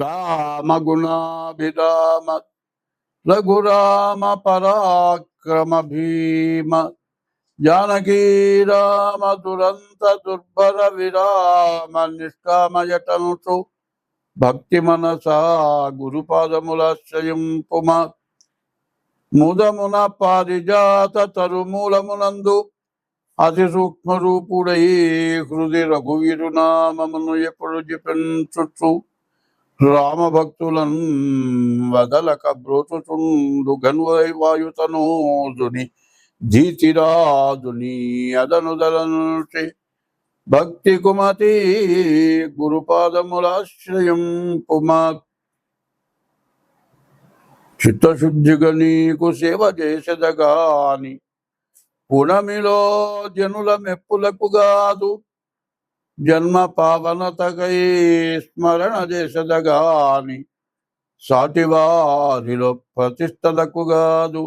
రామ గుణాభిరామ రఘురామ పరాక్రమ భీమ జానకీ రామ దురంత దుర్భర విరామ నిష్కామయటంసు భక్తి మనసా గురుపాదముల పుమ ముదమున పారిజాత తరుమూలమునందు అతి సూక్ష్మ రూపుడై హృది రఘువీరునామమును ఎప్పుడు జపించుచు రామ భక్తులను వదలక బ్రోచుచుండు గన్వై వాయుతనోదుని ధీతిరాజుని అదనుదలనుచి భక్తి కుమతి గురుపాదములాశ్రయం కుమా చిత్తశుద్ధిగా నీకు సేవ చేసేదగాని పునమిలో జనుల మెప్పులకు కాదు జన్మ పావనతకై స్మరణ చేసెదగాని సాటివారిలో ప్రతిష్టలకు కాదు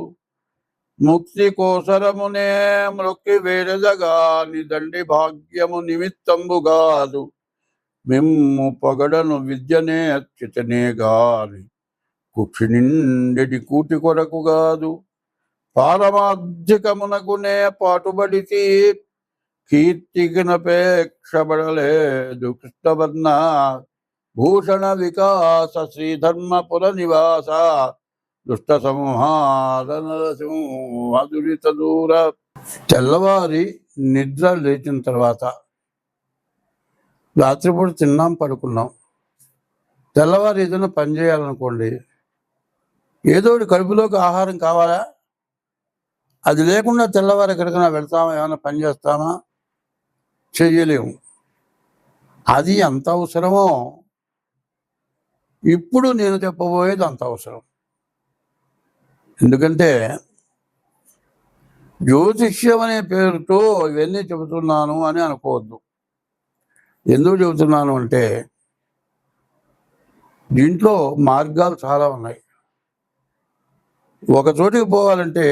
ముక్తి కోసరమునే మృక్కి వేడెదగాని దండి భాగ్యము నిమిత్తంబు కాదు మిమ్ము పొగడను విద్యనే అచ్యుతనే గాని కుక్షి నిండెడి కూటి కొరకు కాదు పారమార్థికమునకునే పాటుబడితి కీర్తికినపేక్షబడలేదు కృష్ణవర్ణ భూషణ వికాస శ్రీధర్మపుర నివాస. దుష్ట సంహారణ దురిత దూర. తెల్లవారి నిద్ర లేచిన తర్వాత రాత్రిపూట తిన్నాం పడుకున్నాం. తెల్లవారు ఏదైనా పని చేయాలనుకోండి ఏదో కడుపులోకి ఆహారం కావాలా? అది లేకుండా తెల్లవారు ఎక్కడికైనా వెళ్తామా? ఏమైనా పని చేస్తామా? చేయలేము అది ఎంత అవసరమో ఇప్పుడు నేను చెప్పబోయేది అంత అవసరం. ఎందుకంటే జ్యోతిష్యం అనే పేరుతో ఇవన్నీ చెబుతున్నాను అని అనుకోవద్దు. ఎందుకు చెబుతున్నాను అంటే దీంట్లో మార్గాలు చాలా ఉన్నాయి. ఒక చోటికి పోవాలంటే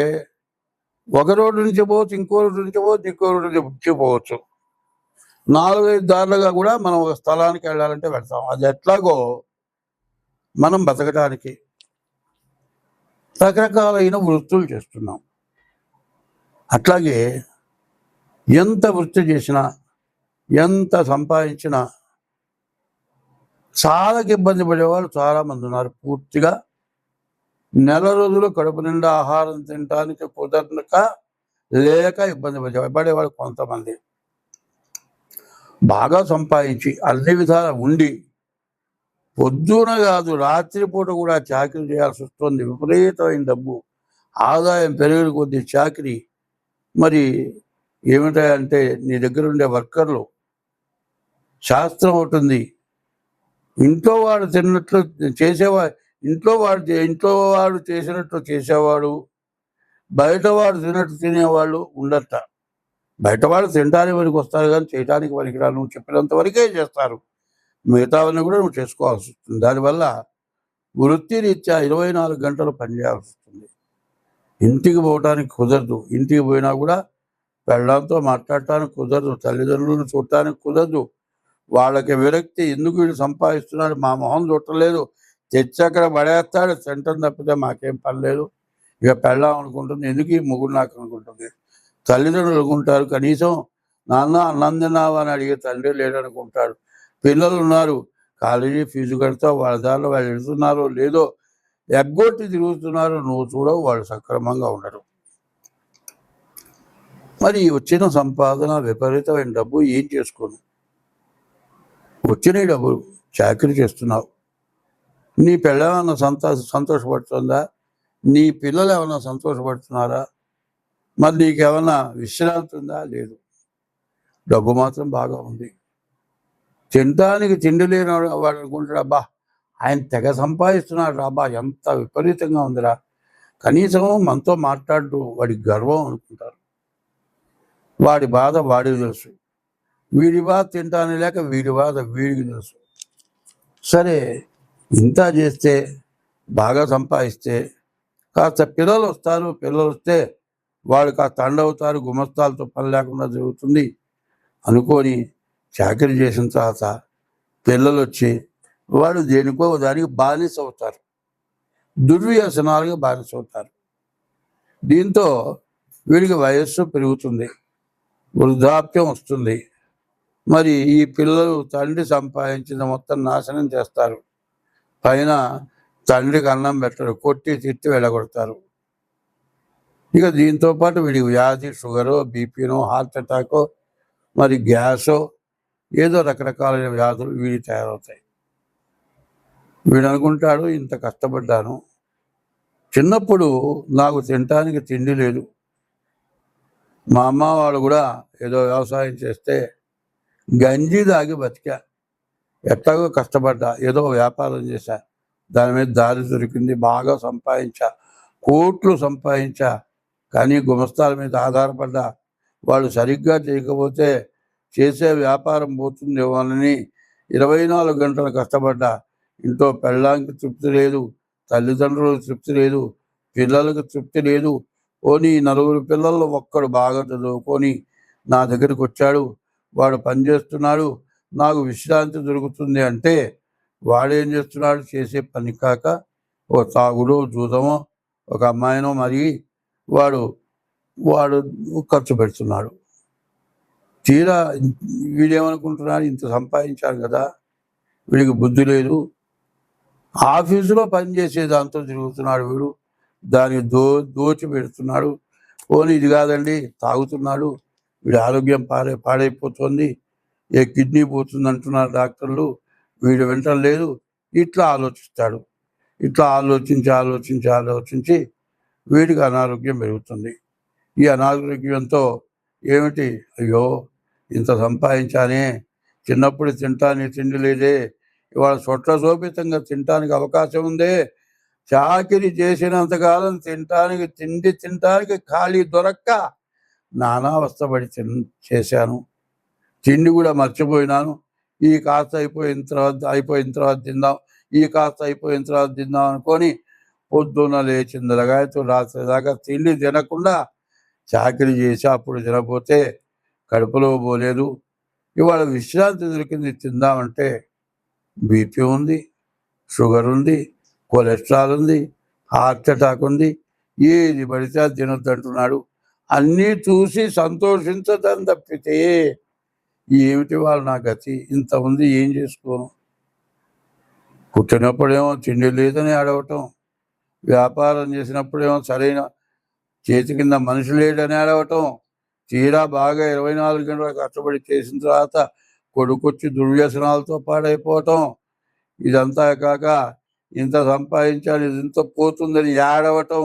ఒక రోడ్డు నుంచి పోవచ్చు ఇంకో రోడ్డు నుంచి పోవచ్చు ఇంకో రోడ్డు నుంచి పోవచ్చు. నాలుగైదు దారులుగా కూడా మనం ఒక స్థలానికి వెళ్ళాలంటే వెళ్తాం. అది ఎట్లాగో మనం బతకడానికి రకరకాలైన వృత్తులు చేస్తున్నాం. అట్లాగే ఎంత వృత్తి చేసినా ఎంత సంపాదించినా చాలా ఇబ్బంది పడేవాళ్ళు చాలామంది ఉన్నారు. పూర్తిగా నెల రోజులు కడుపు నిండా ఆహారం తినడానికి కుదరక లేక ఇబ్బంది పడే పడేవాళ్ళు కొంతమంది. బాగా సంపాదించి అన్ని విధాల ఉండి పొద్దున కాదు రాత్రిపూట కూడా చాకరీ చేయాల్సి వస్తుంది. విపరీతమైన డబ్బు. ఆదాయం పెరిగిన కొద్ది చాకరీ. మరి ఏమిటంటే నీ దగ్గర ఉండే వర్కర్లు. శాస్త్రం అవుతుంది ఇంట్లో వాడు తిన్నట్లు చేసేవా ఇంట్లో వాడు ఇంట్లో వాడు చేసినట్లు చేసేవాడు. బయట వాడు తిన్నట్టు తినేవాళ్ళు ఉండట బయట వాళ్ళు తినడానికి వారికి వస్తారు కానీ చేయడానికి పనికిరా నువ్వు చెప్పినంత వరకే చేస్తారు. మిగతావన్నీ కూడా నువ్వు చేసుకోవాల్సి వస్తుంది. దానివల్ల వృత్తిరీత్యా ఇరవై నాలుగు గంటలు పనిచేయాల్సి వస్తుంది. ఇంటికి పోవటానికి కుదరదు. ఇంటికి పోయినా కూడా పెళ్ళంతో మాట్లాడటానికి కుదరదు. తల్లిదండ్రులను చూడటానికి కుదరదు. వాళ్ళకి విరక్తి ఎందుకు వీడు సంపాదిస్తున్నాడు? మా మొహం చుట్టలేదు తెచ్చి అక్కడ పడేస్తాడు. సెంటర్ తప్పితే మాకేం పని లేదు. ఇక పెళ్ళాం అనుకుంటుంది. ఎందుకు ఈ ముగ్గురు నాకు అనుకుంటుంది? తల్లిదండ్రులు అనుకుంటారు కనీసం నాన్న అన్నం తిన్నావా అని అడిగే తండ్రి లేడనుకుంటాడు పిల్లలు ఉన్నారు. కాలేజీ ఫీజు కడతా వాళ్ళ దారిలో వాళ్ళు వెళ్తున్నారో లేదో ఎగ్గొట్టి తిరుగుతున్నారో నువ్వు చూడవు వాళ్ళు సక్రమంగా ఉండరు. మరి వచ్చిన సంపాదన విపరీతమైన డబ్బు ఏం చేసుకోను? వచ్చిన ఈ చాకరీ చేస్తున్నావు. నీ పిల్ల ఏమన్నా సంతో సంతోషపడుతుందా? నీ పిల్లలు ఏమన్నా సంతోషపడుతున్నారా? మరి నీకేమన్నా విశ్రాంతి ఉందా? లేదు. డబ్బు మాత్రం బాగా ఉంది. తినడానికి తిండి లేని వాడు అనుకుంటాడు అబ్బా ఆయన తెగ సంపాదిస్తున్నాడు రాబా ఎంత విపరీతంగా ఉందిరా. కనీసం మనతో మాట్లాడు వాడి గర్వం అనుకుంటారు. వాడి బాధ వాడికి తెలుసు. వీడి బాధ తింటాను లేక వీడి బాధ వీడికి తెలుసు. సరే ఇంత చేస్తే బాగా సంపాదిస్తే కాస్త పిల్లలు వస్తారు పిల్లలు వస్తే వాళ్ళు కాస్త అండవుతారు గుమస్తాలతో పని లేకుండా జరుగుతుంది అనుకొని చాకరీ చేసిన తర్వాత పిల్లలు వచ్చి వాడు దేనికో దానికి బానిస అవుతారు. దుర్వ్యసనాలుగా బానిస అవుతారు. దీంతో వీడికి వయస్సు పెరుగుతుంది వృద్ధాప్యం వస్తుంది. మరి ఈ పిల్లలు తండ్రి సంపాదించిన మొత్తం నాశనం చేస్తారు. పైన తండ్రికి అన్నం పెట్టరు కొట్టి తిట్టి వెళ్ళగొడతారు. ఇక దీంతో పాటు వీడికి వ్యాధి షుగరు బీపీనో హార్ట్ అటాకో మరి గ్యాసో ఏదో రకరకాలైన వ్యాధులు వీడి తయారవుతాయి. వీడు అనుకుంటాడు ఇంత కష్టపడ్డాను. చిన్నప్పుడు నాకు తినటానికి తిండి లేదు. మా అమ్మ వాళ్ళు కూడా ఏదో వ్యవసాయం చేస్తే గంజి దాగి బతికా. ఎట్లాగో కష్టపడ్డా. ఏదో వ్యాపారం చేశా. దాని మీద దారి దొరికింది. బాగా సంపాదించా. కోట్లు సంపాదించా. కానీ గుమస్తాల మీద ఆధారపడ్డ వాళ్ళు సరిగ్గా చేయకపోతే చేసే వ్యాపారం పోతుందేమోనని ఇరవై నాలుగు గంటలు కష్టపడ్డ ఇంట్లో పెళ్ళానికి తృప్తి లేదు తల్లిదండ్రులకు తృప్తి లేదు పిల్లలకు తృప్తి లేదు. పోనీ నలుగురు పిల్లల్లో ఒక్కడు బాగా చదువుకొని నా దగ్గరికి వచ్చాడు వాడు పని చేస్తున్నాడు నాకు విశ్రాంతి దొరుకుతుంది అంటే వాడేం చేస్తున్నాడు? చేసే పని కాక ఒక తాగుడో జూదమో ఒక అమ్మాయినో మరి వాడు వాడు ఖర్చు పెడుతున్నాడు. తీరా వీడేమనుకుంటున్నాడు ఇంత సంపాదించాడు కదా వీడికి బుద్ధి లేదు. ఆఫీసులో పనిచేసే దాంతో తిరుగుతున్నాడు వీడు. దాన్ని దో దోచి పెడుతున్నాడు. పోనీ ఇది కాదండి తాగుతున్నాడు. వీడి ఆరోగ్యం పాడే పాడైపోతుంది. ఏ కిడ్నీ పోతుంది అంటున్నారు డాక్టర్లు. వీడు వింటలేదు ఇట్లా ఆలోచిస్తాడు. ఇట్లా ఆలోచించి ఆలోచించి ఆలోచించి వీడికి అనారోగ్యం పెరుగుతుంది. ఈ అనారోగ్యంతో ఏమిటి? అయ్యో ఇంత సంపాదించానే చిన్నప్పుడు తింటానికి తిండి లేదే ఇవాళ సొట్ల శోభితంగా తినటానికి అవకాశం ఉందే చాకిరి చేసినంతకాలం తినటానికి తిండి తినటానికి ఖాళీ దొరక్క నానావస్థపడి తిన్ చేశాను. తిండి కూడా మర్చిపోయినాను. ఈ కాస్త అయిపోయిన తర్వాత అయిపోయిన తర్వాత తిందాం ఈ కాస్త అయిపోయిన తర్వాత తిందాం అనుకొని పొద్దున్న లేచిన రగాయతు రాత్రి దాకా తిండి తినకుండా చాకరీ చేసి అప్పుడు తినపోతే కడుపులో పోలేదు. ఇవాళ విశ్రాంతి దొరికింది. తిందామంటే బీపీ ఉంది షుగర్ ఉంది కొలెస్ట్రాల్ ఉంది హార్ట్ అటాక్ ఉంది. ఏది పడితే అది తినొద్దంటున్నాడు. అన్నీ చూసి సంతోషించదని తప్పితే ఏమిటి వాళ్ళు నా గతి? ఇంత ఉంది ఏం చేసుకోను? పుట్టినప్పుడేమో తిండి లేదని అడగటం వ్యాపారం చేసినప్పుడేమో సరైన చేతి కింద మనిషి లేడని ఏడవటం తీరా బాగా ఇరవై నాలుగు గంటలు కష్టపడి చేసిన తర్వాత కొడుకొచ్చి దుర్వ్యసనాలతో పాడైపోవటం. ఇదంతా కాక ఇంత సంపాదించాలి ఇది ఇంత పోతుందని ఏడవటం.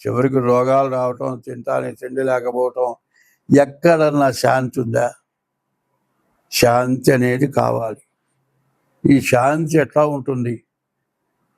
చివరికి రోగాలు రావటం తింటానికి తిండి లేకపోవటం. ఎక్కడన్నా శాంతి ఉందా? శాంతి అనేది కావాలి. ఈ శాంతి ఎట్లా ఉంటుంది?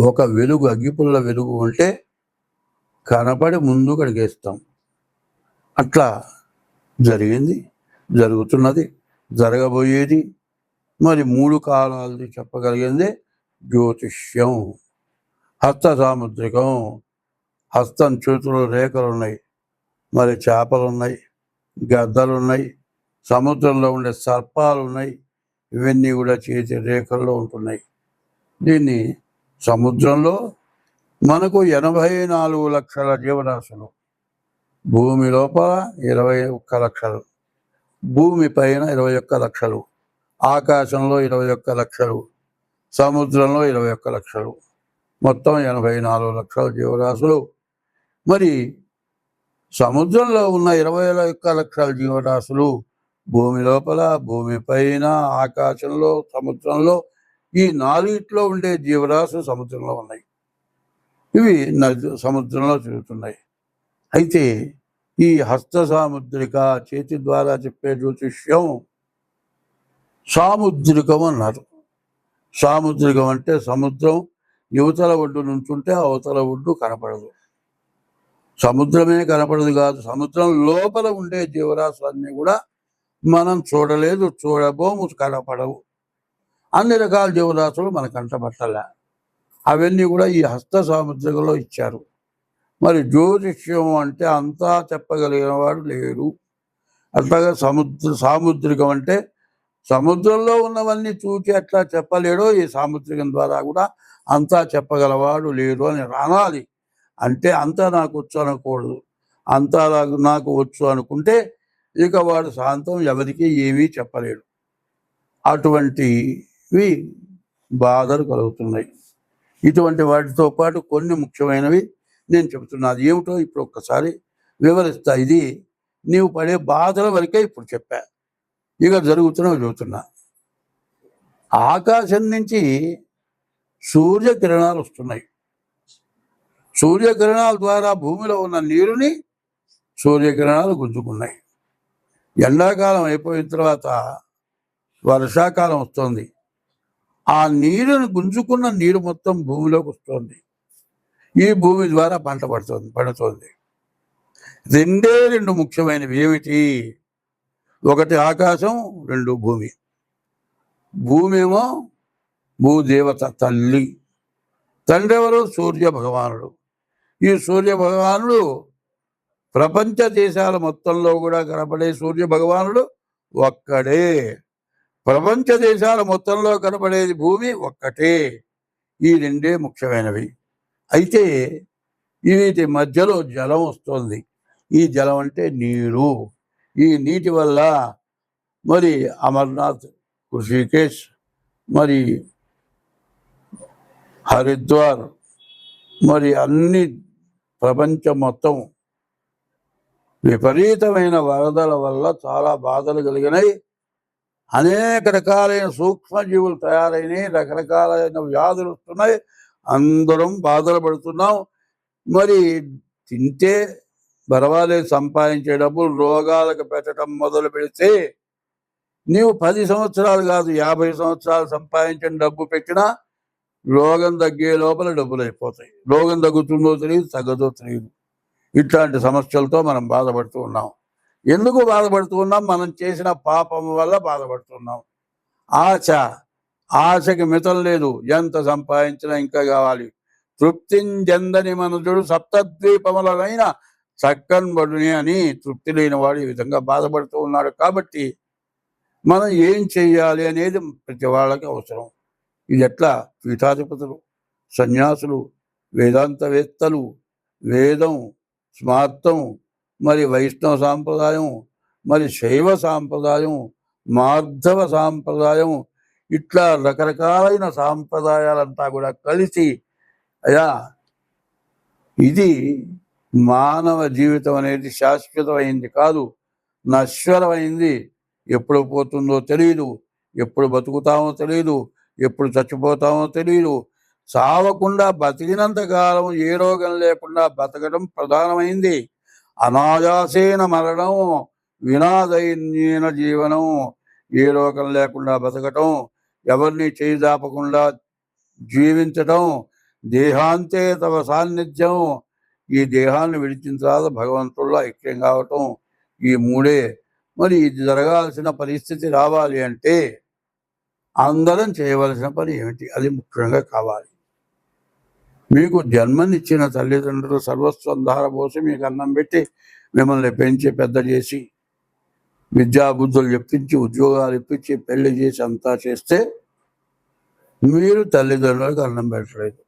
ఒక వెలుగు అగ్గిపుల్ల వెలుగు ఉంటే కనపడి ముందు కడిగేస్తాం. అట్లా జరిగింది జరుగుతున్నది జరగబోయేది. మరి మూడు కాలాలది చెప్పగలిగింది జ్యోతిష్యం హస్త సాముద్రికం హస్తం చేతిలో రేఖలు ఉన్నాయి మరి చేపలు ఉన్నాయి గద్దలు ఉన్నాయి సముద్రంలో ఉండే సర్పాలు ఉన్నాయి ఇవన్నీ కూడా చేతి రేఖల్లో ఉంటున్నాయి. దీన్ని సముద్రంలో మనకు ఎనభై నాలుగు లక్షల జీవరాశులు. భూమి లోపల ఇరవై ఒక్క లక్షలు. భూమి పైన ఇరవై ఒక్క లక్షలు. ఆకాశంలో ఇరవై ఒక్క లక్షలు. సముద్రంలో ఇరవై ఒక్క లక్షలు. మొత్తం ఎనభై నాలుగు లక్షల జీవరాశులు. మరి సముద్రంలో ఉన్న ఇరవై ఒక్క లక్షల జీవరాశులు భూమి లోపల భూమి పైన ఆకాశంలో సముద్రంలో ఈ నాలుగిట్లో ఉండే జీవరాశులు సముద్రంలో ఉన్నాయి. ఇవి నది సముద్రంలో తిరుగుతున్నాయి. అయితే ఈ హస్త సాముద్రిక చేతి ద్వారా చెప్పే జ్యోతిష్యం సాముద్రికం అన్నారు. సాముద్రికం అంటే సముద్రం యువతల ఒడ్డు నుంచుంటే అవతల ఒడ్డు కనపడదు. సముద్రమే కనపడదు కాదు సముద్రం లోపల ఉండే జీవరాశులన్నీ కూడా మనం చూడలేదు చూడబోము కనపడవు. అన్ని రకాల జీవరాశులు మన కంటపట్టలే అవన్నీ కూడా ఈ హస్త సాముద్రికలో ఇచ్చారు. మరి జ్యోతిష్యం అంటే అంతా చెప్పగలిగిన వాడు లేడు. అట్లాగే సముద్ర సాముద్రికం అంటే సముద్రంలో ఉన్నవన్నీ చూచి అట్లా చెప్పలేడో ఈ సాముద్రికం ద్వారా కూడా అంతా చెప్పగలవాడు లేడు అని రానాలి అంటే అంతా నాకు వచ్చు అనకూడదు. అంతా నాకు- నాకు వచ్చు అనుకుంటే ఇక వాడు శాంతం ఎవరికి ఏమీ చెప్పలేడు. అటువంటి ఇవి బాధలు కలుగుతున్నాయి. ఇటువంటి వాటితో పాటు కొన్ని ముఖ్యమైనవి నేను చెబుతున్నాను. ఏమిటో ఇప్పుడు ఒక్కసారి వివరిస్తా. ఇది నీవు పడే బాధల వరకే ఇప్పుడు చెప్పా. ఇక జరుగుతున్నవి చెబుతున్నా ఆకాశం నుంచి సూర్యకిరణాలు వస్తున్నాయి. సూర్యకిరణాల ద్వారా భూమిలో ఉన్న నీరుని సూర్యకిరణాలు గుంజుకున్నాయి. ఎండాకాలం అయిపోయిన తర్వాత వర్షాకాలం వస్తుంది. ఆ నీరును గుంజుకున్న నీరు మొత్తం భూమిలోకి వస్తుంది. ఈ భూమి ద్వారా పంట పడుతుంది పడుతుంది. రెండే రెండు ముఖ్యమైనవి. ఏమిటి? ఒకటి ఆకాశం రెండు భూమి. భూమి ఏమో భూదేవత తల్లి. తండ్రి ఎవరు? సూర్య భగవానుడు. ఈ సూర్య భగవానుడు ప్రపంచ దేశాల మొత్తంలో కూడా కనపడే సూర్య భగవానుడు ఒక్కడే. ప్రపంచ దేశాల మొత్తంలో కనపడేది భూమి ఒక్కటే. ఈ రెండే ముఖ్యమైనవి. అయితే వీటి మధ్యలో జలం వస్తుంది. ఈ జలం అంటే నీరు. ఈ నీటి వల్ల మరి అమర్నాథ్ ఋషికేశ్ మరి హరిద్వార్ మరి అన్ని ప్రపంచం మొత్తం విపరీతమైన వరదల వల్ల చాలా బాధలు కలిగినాయి. అనేక రకాలైన సూక్ష్మజీవులు తయారైనాయి రకరకాలైన వ్యాధులు వస్తున్నాయి. అందరం బాధలు పడుతున్నాం మరి తింటే పర్వాలేదు సంపాదించే డబ్బులు రోగాలకు పెట్టడం మొదలు పెడితే నీవు పది సంవత్సరాలు కాదు యాభై సంవత్సరాలు సంపాదించిన డబ్బు పెట్టినా రోగం తగ్గే లోపల డబ్బులు అయిపోతాయి. రోగం తగ్గుతుందో తెలియదు తగ్గదో తెలియదు. ఇట్లాంటి సమస్యలతో మనం బాధపడుతూ ఉన్నాం. ఎందుకు బాధపడుతున్నాం? మనం చేసిన పాపం వల్ల బాధపడుతున్నాం. ఆశ ఆశకి మితం లేదు. ఎంత సంపాదించినా ఇంకా కావాలి. తృప్తింజందని మనుషుడు సప్తద్వీపములైన చక్కన్బడుని అని తృప్తి లేని వాడు ఈ విధంగా బాధపడుతూ ఉన్నాడు. కాబట్టి మనం ఏం చెయ్యాలి అనేది ప్రతి వాళ్ళకి అవసరం. ఇది ఎట్లా? పీఠాధిపతులు సన్యాసులు వేదాంతవేత్తలు వేదం స్మార్థం మరి వైష్ణవ సాంప్రదాయం మరి శైవ సాంప్రదాయం మార్ధవ సాంప్రదాయం ఇట్లా రకరకాలైన సాంప్రదాయాలంతా కూడా కలిసి అయా ఇది మానవ జీవితం అనేది శాశ్వతమైంది కాదు నశ్వరమైంది. ఎప్పుడు పోతుందో తెలియదు ఎప్పుడు బతుకుతామో తెలియదు ఎప్పుడు చచ్చిపోతామో తెలియదు సావకుండా బతికినంత కాలం ఏ రోగం లేకుండా బతకడం ప్రధానమైంది. అనాయాసేన మరణం వినాదైన్యన జీవనం. ఏ రోగం లేకుండా బతకటం ఎవరిని చేయిదాపకుండా జీవించటం దేహాంతే తమ సాన్నిధ్యం. ఈ దేహాన్ని విడిచిన తర్వాత భగవంతుల్లో ఐక్యం కావటం ఈ మూడే. మరి ఇది జరగాల్సిన పరిస్థితి రావాలి అంటే అందరం చేయవలసిన పని ఏమిటి? అది ముఖ్యంగా కావాలి. మీకు జన్మనిచ్చిన తల్లిదండ్రులు సర్వస్వం ధారపోసి మీకు అన్నం పెట్టి మిమ్మల్ని పెంచి పెద్ద చేసి విద్యాబుద్ధులు చెప్పించి ఉద్యోగాలు ఇప్పించి పెళ్ళి చేసి అంతా చేస్తే మీరు తల్లిదండ్రులకు అన్నం పెట్టలేదు.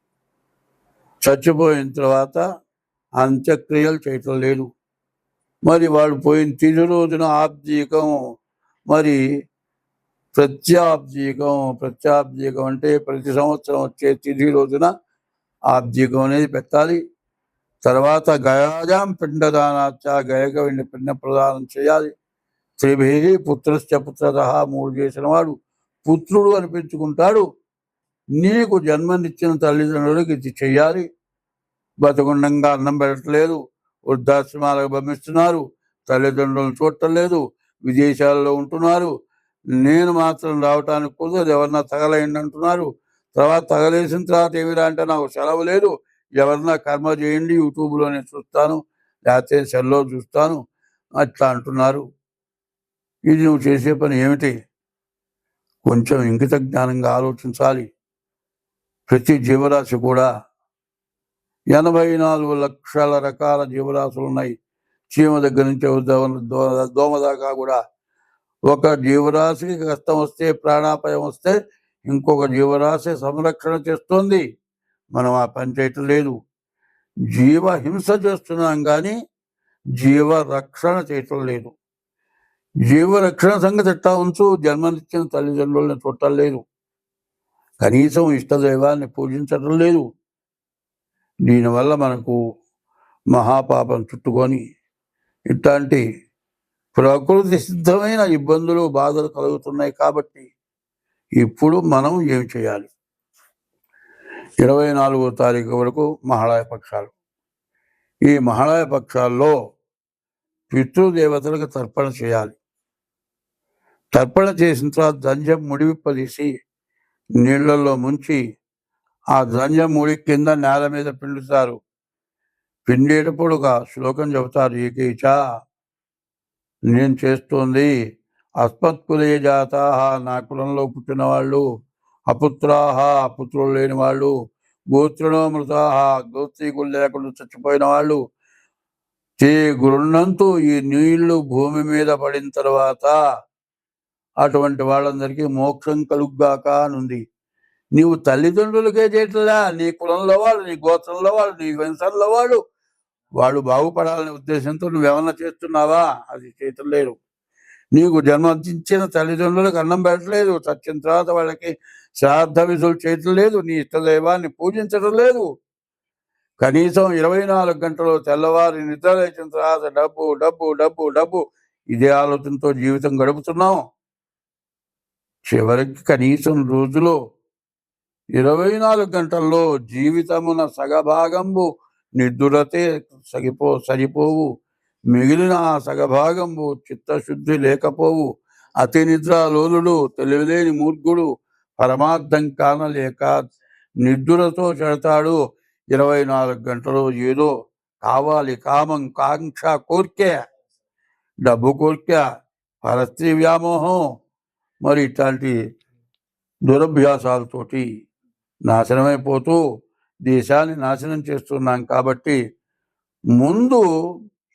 చచ్చిపోయిన తర్వాత అంత్యక్రియలు చేయటం లేదు. మరి వాడు పోయిన తిది రోజున ఆబ్జీకం మరి ప్రత్యాబ్జీకం ప్రత్యాబ్జీకం అంటే ప్రతి సంవత్సరం వచ్చే తిది రోజున ఆబ్జిగం అనేది పెట్టాలి. తర్వాత గయాజాం పిండదానాచ గయక వెండి పిండ ప్రదానం చేయాలి. త్రిభి పుత్రశ్చ పుత్రత మూడు చేసిన వాడు పుత్రుడు అనిపించుకుంటాడు. నీకు జన్మనిచ్చిన తల్లిదండ్రులకు ఇది చెయ్యాలి. బతుకుండంగా అన్నం పెట్టలేదు. వృద్ధాశ్రమాలకు పంపిస్తున్నారు. తల్లిదండ్రులను చూడటం లేదు విదేశాల్లో ఉంటున్నారు. నేను మాత్రం రావటానికి కుదరదు. ఎవరన్నా తగలయండి అంటున్నారు. తర్వాత తగలేసిన తర్వాత ఏమిరా అంటే నాకు సెలవు లేదు. ఎవరన్నా కర్మ చేయండి యూట్యూబ్లో నేను చూస్తాను లేకపోతే సెల్లో చూస్తాను అట్లా అంటున్నారు. ఇది నువ్వు చేసే పని ఏమిటి? కొంచెం ఇంకిత జ్ఞానంగా ఆలోచించాలి. ప్రతి జీవరాశి కూడా ఎనభై నాలుగు లక్షల రకాల జీవరాశులు ఉన్నాయి. చీమ దగ్గర నుంచి దోమ దోమ దాకా కూడా. ఒక జీవరాశికి కష్టం వస్తే ప్రాణాపాయం వస్తే ఇంకొక జీవరాశి సంరక్షణ చేస్తుంది. మనం ఆ పని చేయటం లేదు. జీవ హింస చేస్తున్నాం కానీ జీవ రక్షణ చేయటం లేదు. జీవరక్షణ సంగతి ఎట్టా ఉంచు జన్మనిచ్చిన తల్లిదండ్రులను చూడటం లేదు. కనీసం ఇష్టదైవాన్ని పూజించటం లేదు. దీనివల్ల మనకు మహాపాపం చుట్టుకొని ఇట్లాంటి ప్రకృతి సిద్ధమైన ఇబ్బందులు బాధలు కలుగుతున్నాయి కాబట్టి ఇప్పుడు మనం ఏం చేయాలి? ఇరవై నాలుగో తారీఖు వరకు మహాళయ పక్షాలు. ఈ మహాళయ పక్షాల్లో పితృదేవతలకు తర్పణ చేయాలి. తర్పణ చేసిన తర్వాత దంజం ముడివిప్పదీసి నీళ్ళల్లో ముంచి ఆ దంజం ముడి కింద నేల మీద పిండుతారు. పిండేటప్పుడు ఒక శ్లోకం చెబుతారు ఏకైచ నేను చేస్తోంది అస్మత్కులే జాత నా కులంలో పుట్టిన వాళ్ళు అపుత్రాహ అపుత్రులు లేని వాళ్ళు గోత్రులో మృతాహ గోత్రీకులు లేకుండా చచ్చిపోయిన వాళ్ళు చే గురున్నంతు ఈ నీళ్ళు భూమి మీద పడిన తర్వాత అటువంటి వాళ్ళందరికీ మోక్షం కలుగ్గాక అనుంది. నీవు తల్లిదండ్రులకే చేయట్లా నీ కులంలో వాళ్ళు నీ గోత్రంలో వాళ్ళు నీ వంశంలో వాళ్ళు వాళ్ళు బాగుపడాలనే ఉద్దేశంతో నువ్వేమన్నా చేస్తున్నావా? అది చేయటం లేరు. నీకు జన్మదించిన తల్లిదండ్రులకు అన్నం పెట్టలేదు. చచ్చిన తర్వాత వాళ్ళకి శ్రాద్ధ విధులు చేయటం లేదు. నీ ఇష్టదైవాన్ని పూజించడం లేదు. కనీసం ఇరవై నాలుగు గంటలు తెల్లవారి నిద్ర లేచిన తర్వాత డబ్బు డబ్బు డబ్బు డబ్బు ఇదే ఆలోచనతో జీవితం గడుపుతున్నాం. చివరికి కనీసం రోజులో ఇరవై నాలుగు గంటల్లో జీవితమున సగభాగంబు నిద్రతే సగిపో సరిపోవు. మిగిలిన ఆ సగభాగంబు చిత్తశుద్ధి లేకపోవు. అతి నిద్రాలోలుడు తెలివిలేని మూర్ఖుడు పరమార్థం కానలేక నిద్దురతో చెడతాడు. ఇరవై నాలుగు గంటలు ఏదో కావాలి కామం కాంక్ష కోర్కె డబ్బు కోర్కె పరస్త్రీ వ్యామోహం. మరి ఇట్లాంటి దురభ్యాసాలతోటి నాశనమైపోతూ దేశాన్ని నాశనం చేస్తున్నాం కాబట్టి ముందు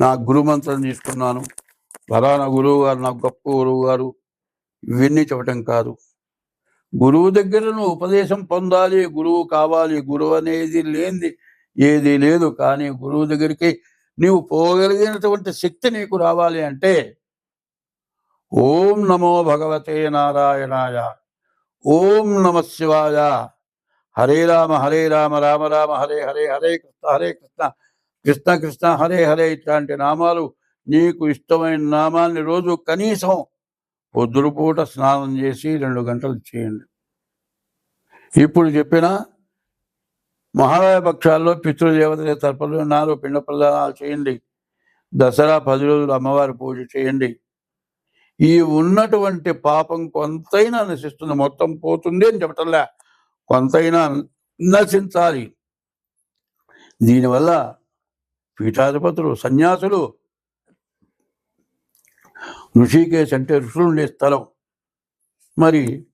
నా గురు మంత్రం తీసుకున్నాను. ఫలానా గురువు గారు నాకు గొప్ప గురువు గారు ఇవన్నీ చెప్పటం కాదు. గురువు దగ్గర నువ్వు ఉపదేశం పొందాలి గురువు కావాలి గురువు అనేది లేనిది ఏది లేదు. కానీ గురువు దగ్గరికి నీవు పోగలిగినటువంటి శక్తి నీకు రావాలి అంటే ఓం నమో భగవతే నారాయణాయ ఓం నమ శివాయ. హరే రామ హరే రామ రామ రామ హరే హరే హరే కృష్ణ హరే కృష్ణ. కృష్ణ కృష్ణ హరే హరే ఇట్లాంటి నామాలు నీకు ఇష్టమైన నామాన్ని రోజు కనీసం పొద్దురుపూట స్నానం చేసి రెండు గంటలు చేయండి. ఇప్పుడు చెప్పిన మహారాయ పక్షాల్లో పితృదేవతల తరపులు నాలుగు పిండ ప్రదానాలు చేయండి. దసరా పది రోజులు అమ్మవారి పూజ చేయండి. ఈ ఉన్నటువంటి పాపం కొంతైనా నశిస్తుంది మొత్తం పోతుంది అని చెప్పటంలే. కొంతైనా నశించాలి. దీనివల్ల పీఠాధిపతులు సన్యాసులు. ఋషికేశ్ అంటే ఋషులు ఉండే స్థలం. మరి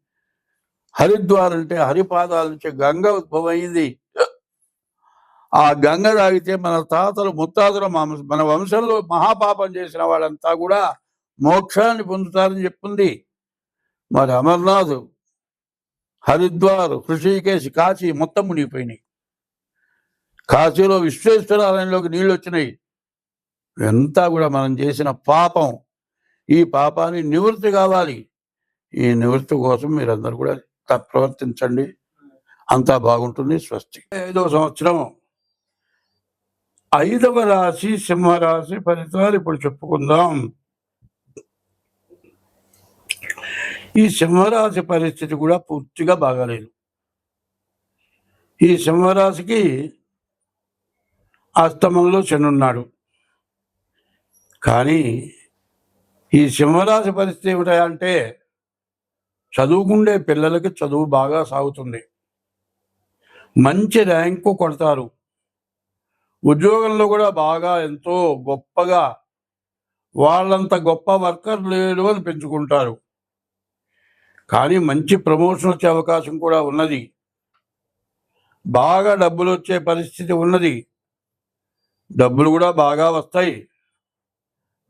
హరిద్వార్ అంటే హరిపాదాల నుంచి గంగ ఉద్భవమైంది. ఆ గంగ తాగితే మన తాతలు ముత్తాతలు మన వంశంలో మహాపాపం చేసిన వాళ్ళంతా కూడా మోక్షాన్ని పొందుతారని చెప్పింది. మరి అమర్నాథ్ హరిద్వార్ ఋషికేశ్ కాశీ మొత్తం మునిగిపోయినాయి. కాశీలో విశ్వేశ్వరాలయంలోకి నీళ్ళు వచ్చినాయి ఎంత కూడా మనం చేసిన పాపం. ఈ పాపాన్ని నివృత్తి కావాలి. ఈ నివృత్తి కోసం మీరందరూ కూడా ప్రవర్తించండి. అంతా బాగుంటుంది. స్వస్తి. ఐదవ సంవత్సరం ఐదవ రాశి సింహరాశి ఫలితాలు ఇప్పుడు చెప్పుకుందాం. ఈ సింహరాశి పరిస్థితి కూడా పూర్తిగా బాగాలేదు. ఈ సింహరాశికి అస్తమంలో శనున్నాడు కానీ ఈ సింహరాశి పరిస్థితి ఏమిటంటే చదువుకుండే పిల్లలకి చదువు బాగా సాగుతుంది. మంచి ర్యాంకు కొడతారు. ఉద్యోగంలో కూడా బాగా ఎంతో గొప్పగా వాళ్ళంత గొప్ప వర్కర్ లేడు అని పెంచుకుంటారు. కానీ మంచి ప్రమోషన్ వచ్చే అవకాశం కూడా ఉన్నది. బాగా డబ్బులు వచ్చే పరిస్థితి ఉన్నది. డబ్బులు కూడా బాగా వస్తాయి.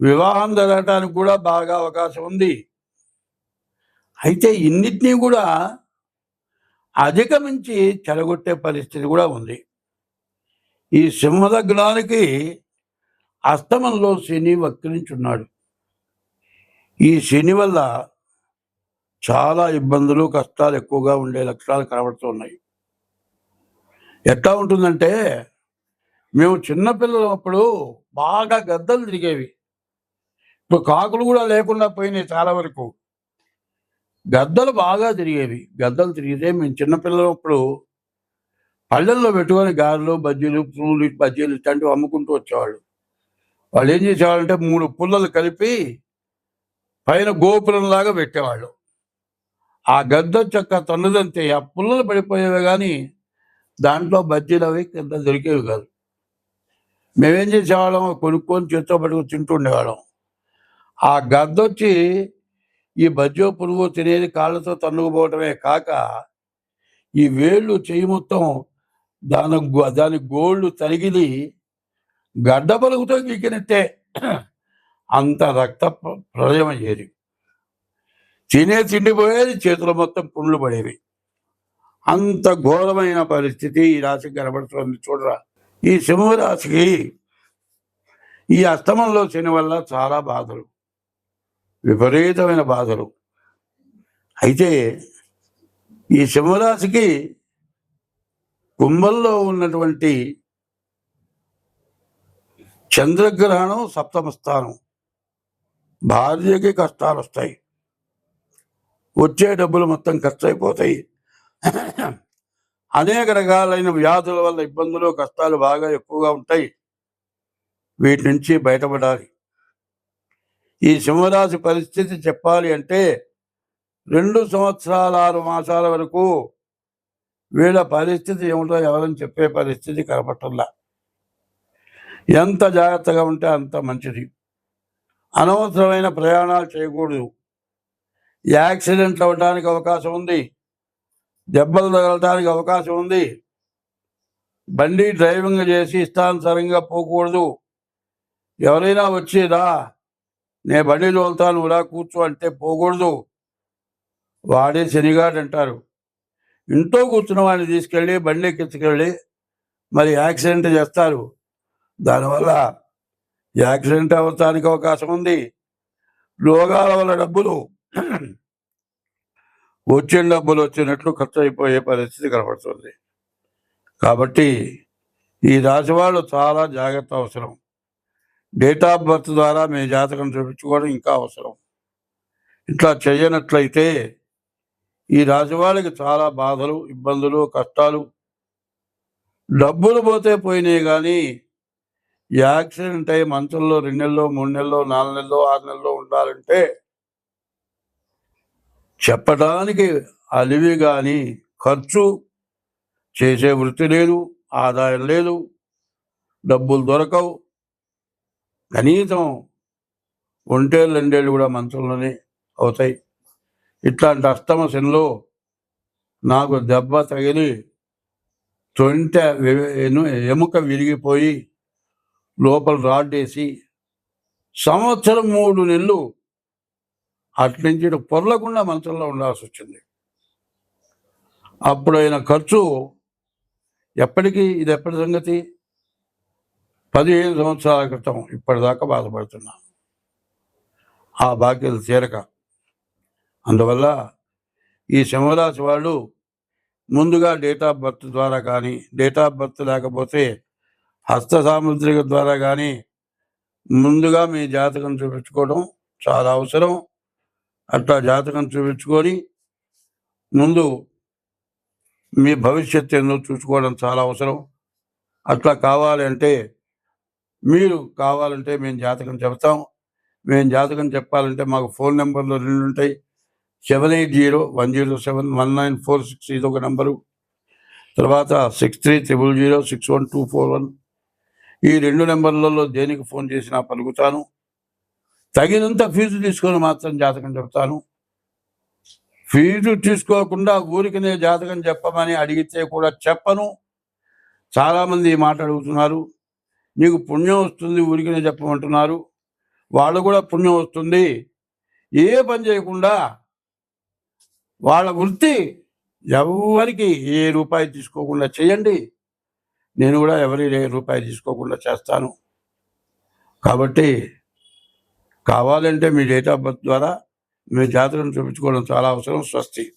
వివాహం జరగటానికి కూడా బాగా అవకాశం ఉంది. అయితే ఇన్నిటినీ కూడా అధిగమించి చెడగొట్టే పరిస్థితి కూడా ఉంది. ఈ సింహదగ్నానికి అస్తమంలో శని వక్రించున్నాడు. ఈ శని వల్ల చాలా ఇబ్బందులు కష్టాలు ఎక్కువగా ఉండే లక్షణాలు కనబడుతున్నాయి. ఎట్లా ఉంటుందంటే మేము చిన్నపిల్లలప్పుడు బాగా గద్దలు తిరిగేవి. ఇప్పుడు కాకులు కూడా లేకుండా పోయినాయి చాలా వరకు. గద్దలు బాగా తిరిగేవి. గద్దలు తిరిగితే మేము చిన్నపిల్లలప్పుడు పళ్ళల్లో పెట్టుకొని గారెలు బజ్జీలు పూలు బజ్జీలు ఇట్లాంటివి అమ్ముకుంటూ వచ్చేవాళ్ళు. వాళ్ళు ఏం చేసేవాళ్ళంటే మూడు పుల్లలు కలిపి పైన గోపురంలాగా పెట్టేవాళ్ళు. ఆ గద్ద చెక్క తన్నదంతే ఆ పుల్లలు పడిపోయేవి కానీ దాంట్లో బజ్జీలు అవి కింద దొరికేవి కాదు. మేమేం చేసేవాళ్ళం? కొనుక్కొని చేతితో పట్టుకు తింటుండేవాళ్ళం. ఆ గద్దొచ్చి ఈ బజ్జో పురుగు తినేది కాళ్ళతో తన్నుకుపోవటమే కాక ఈ వేళ్ళు చెయ్యి మొత్తం దాని గో- దాని గోళ్ళు తరిగిలి గడ్డ పలుగుతో గీకినట్టే. అంత రక్త ప్ర- ప్రళయం అయ్యేది. తినే తిండిపోయేది చేతులు మొత్తం పుండ్లు పడేవి. అంత ఘోరమైన పరిస్థితి ఈ రాశి కనబడుతుంది చూడరా. ఈ సింహరాశికి ఈ అస్తమంలో శని వల్ల చాలా బాధలు విపరీతమైన బాధలు. అయితే ఈ సింహరాశికి కుంభంలో ఉన్నటువంటి చంద్రగ్రహణం సప్తమ స్థానం. భార్యకి కష్టాలు వస్తాయి వచ్చే డబ్బులు మొత్తం ఖర్చు అయిపోతాయి. అనేక రకాలైన వ్యాధుల వల్ల ఇబ్బందులు కష్టాలు బాగా ఎక్కువగా ఉంటాయి. వీటి నుంచి బయటపడాలి. ఈ సింహరాశి పరిస్థితి చెప్పాలి అంటే రెండు సంవత్సరాల ఆరు మాసాల వరకు వీళ్ళ పరిస్థితి ఏమిటో ఎవరని చెప్పే పరిస్థితి కనపట్టల్లా ఎంత జాగ్రత్తగా ఉంటే అంత మంచిది. అనవసరమైన ప్రయాణాలు చేయకూడదు. యాక్సిడెంట్లు అవ్వడానికి అవకాశం ఉంది. దెబ్బలు తగలటానికి అవకాశం ఉంది. బండి డ్రైవింగ్ చేసి ఇష్టానుసారంగా పోకూడదు. ఎవరైనా వచ్చేదా? నే బండి తోలుతాను ఇలా కూర్చో అంటే పోకూడదు. వాడే శనిగాడు అంటారు. ఇంట్లో కూర్చున్న వాడిని తీసుకెళ్ళి బండి ఎక్కించుకెళ్ళి మరి యాక్సిడెంట్ చేస్తారు. దానివల్ల యాక్సిడెంట్ అవ్వటానికి అవకాశం ఉంది. రోగాల వల్ల డబ్బులు వచ్చిన డబ్బులు వచ్చినట్లు ఖర్చు అయిపోయే పరిస్థితి కనబడుతుంది. కాబట్టి ఈ రాశి వాళ్ళు చాలా జాగ్రత్త అవసరం. డేట్ ఆఫ్ బర్త్ ద్వారా మీ జాతకం చూపించుకోవడం ఇంకా అవసరం. ఇట్లా చేయనట్లయితే ఈ రాశి వాళ్ళకి చాలా బాధలు ఇబ్బందులు కష్టాలు డబ్బులు పోతే పోయినాయి కానీ యాక్సిడెంట్ అయ్యి మంచంలో రెండు నెలలో మూడు నెలలో నాలుగు నెలలో ఆరు నెలలో ఉండాలంటే చెప్పడానికి అలివి కానీ ఖర్చు చేసే వృత్తి లేదు ఆదాయం లేదు డబ్బులు దొరకవు. కనీసం ఒంటేళ్ళు రెండేళ్ళు కూడా మంచంలోనే అవుతాయి. ఇట్లాంటి అష్టమ శనిలో నాకు దెబ్బ తగిలి తొంట ఎముక విరిగిపోయి లోపల రాడ్డేసి సంవత్సరం మూడు నెలలు అట్నుంచి నుంచి పొర్లకుండా మంచంలో ఉండాల్సి వచ్చింది. అప్పుడు అయిన ఖర్చు ఎప్పటికీ ఇది ఎప్పటి సంగతి? పదిహేను సంవత్సరాల క్రితం ఇప్పటిదాకా బాధపడుతున్నా. ఆ బాధ్యతలు తీరక. అందువల్ల ఈ సింహరాశి వాళ్ళు ముందుగా డేట్ ఆఫ్ బర్త్ ద్వారా కానీ డేట్ ఆఫ్ బర్త్ లేకపోతే హస్త సాముద్రిక ద్వారా కానీ ముందుగా మీ జాతకం చూపించుకోవడం చాలా అవసరం. అట్లా జాతకం చూపించుకొని ముందు మీ భవిష్యత్తు ఏందో చూసుకోవడం చాలా అవసరం. అట్లా కావాలి అంటే మీరు కావాలంటే మేము జాతకం చెప్తాం. మేము జాతకం చెప్పాలంటే మాకు ఫోన్ నెంబర్లు రెండు ఉంటాయి. Seven eight zero one zero seven one nine four six ఇది ఒక నెంబరు. తర్వాత six three triple zero six one two four one. ఈ రెండు నెంబర్లలో దేనికి ఫోన్ చేసినా పలుకుతాను. తగినంత ఫీజు తీసుకొని మాత్రం జాతకం చెప్తాను. ఫీజు తీసుకోకుండా ఊరికినే జాతకం చెప్పమని అడిగితే కూడా చెప్పను. చాలామంది ఈ మాట అడుగుతున్నారు. నీకు పుణ్యం వస్తుంది ఊరికినే చెప్పమంటున్నారు. వాళ్ళు కూడా పుణ్యం వస్తుంది. ఏ పని చేయకుండా వాళ్ళ వృత్తి ఎవరికి ఏ రూపాయి తీసుకోకుండా చేయండి. నేను కూడా ఎవరి రూపాయి తీసుకోకుండా చేస్తాను. కాబట్టి కావాలంటే మీ డేట్ ఆఫ్ బర్త్ ద్వారా మీ జాతకం చూపించుకోవడం చాలా అవసరం స్వస్తి.